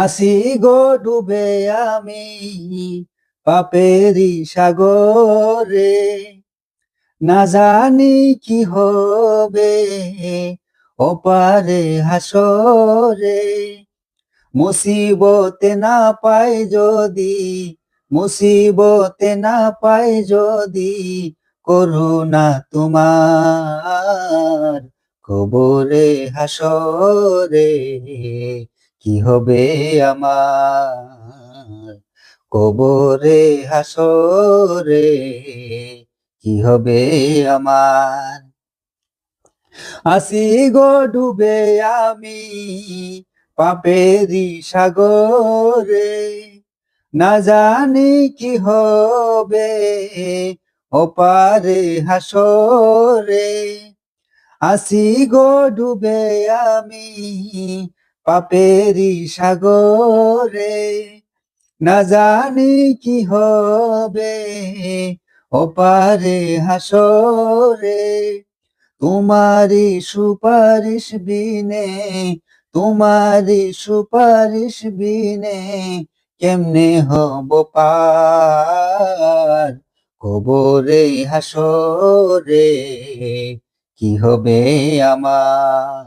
আসি গো ডুবে আমি পাপেরি সাগরে। না জানি কি হবে ওপারে হাসরে। মুসিবতে না পাই যদি, মুসিবতে না পাই যদি করুণা তোমার কবরে হাসরে। কি হবে আমার? কবরে, হাসরে কি হবে আমার? আসি গো ডুবে আমি পাপেরি সাগরে, না জানি কি হবে ওপারে, হাসরে। আসি গো ডুবে আমি পাপেরি সাগরে না জানি কি হবে, ওপারে হাসরে তোমারি সুপারিশ বিনে তোমারি সুপারিশ বিনে কেমনে হব পার? কবরে হাসরে কি হবে আমার?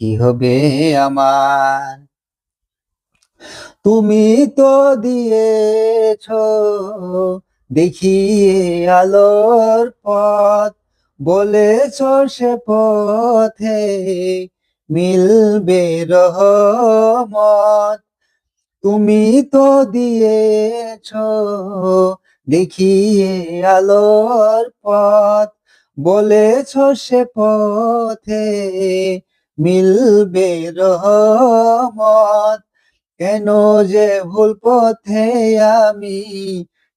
কি হবে আমার? তুমি তো দিয়েছ দেখিয়ে আলোর পথ, বলেছ সে পথে মিলবে রহমত। তুমি তো দিয়েছ দেখিয়ে আলোর পথ, বলেছ সে পথে মিলবে রহমত। কেন যে ভুল পথে আমি,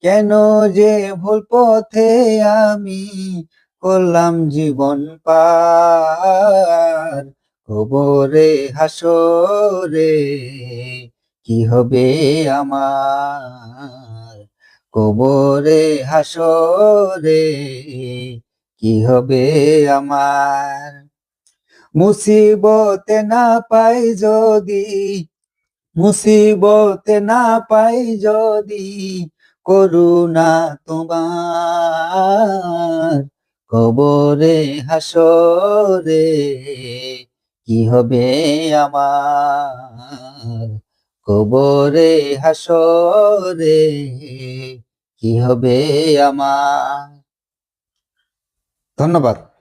কেন যে ভুল পথে আমি করলাম জীবন পার। কবরে হাসরে কি হবে আমার? কবরে হাসরে কি হবে আমার? মুসিবতে না পাই যদি, মুসিবতে না পাই যদি করুণা তোমার। কবরে, হাসরে কি হবে আমার? কবরে, হাসরে কি হবে আমার? ধন্যবাদ।